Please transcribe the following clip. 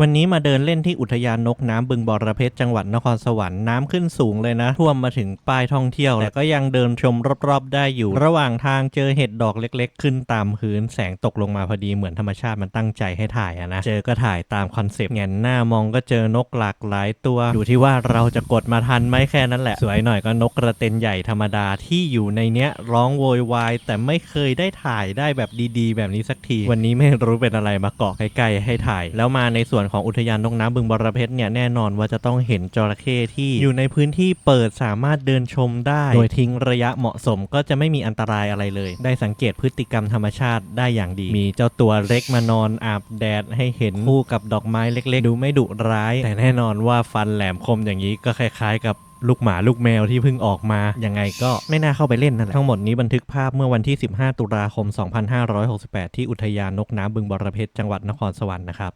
วันนี้มาเดินเล่นที่อุทยานนกน้ำบึงบรเพชรจังหวัดนครสวรรค์น้ำขึ้นสูงเลยนะ ท่วมมาถึงป้ายท่องเที่ยว แต่ก็ยังเดินชมรอบๆ ได้อยู่ ระหว่างทางเจอเห็ดดอกเล็กๆ ขึ้นตามพื้นแสงตกลงมาพอดีเหมือนธรรมชาติมันตั้งใจให้ถ่ายอะนะ เจอก็ถ่ายตามคอนเซปต์แงนหน้ามองก็เจอนกหลากหลายตัวดูที่ว่าเราจะกดมาทันไหมแค่นั้นแหละ สวยหน่อยก็นกกระเต็นใหญ่ธรรมดาที่อยู่ในเนี้ยร้องโวยวายแต่ไม่เคยได้ถ่ายได้แบบดีๆ แบบนี้สักที วันนี้ไม่รู้เป็นอะไรมาเกาะใกล้ๆให้ถ่าย แล้วมาในส่วนของอุทยานนกน้ำบึงบรเพชรเนี่ยแน่นอนว่าจะต้องเห็นจระเข้ที่อยู่ในพื้นที่เปิดสามารถเดินชมได้ โดยทิ้งระยะเหมาะสมก็จะไม่มีอันตรายอะไรเลย ได้สังเกตพฤติกรรมธรรมชาติได้อย่างดี มีเจ้าตัวเล็กมานอนอาบแดดให้เห็นคู่กับดอกไม้เล็ก ๆ ดูไม่ดุร้าย แต่แน่นอนว่าฟันแหลมคมอย่างนี้ก็คล้ายๆ กับลูกหมาลูกแมวที่เพิ่งออกมา ยังไงก็ไม่น่าเข้าไปเล่นนั่นแหละ ทั้งหมดนี้บันทึกภาพเมื่อวันที่ 15 ตุลาคม 2568 ที่อุทยานนกน้ำบึงบรเพชรจังหวัดนครสวรรค์นะครับ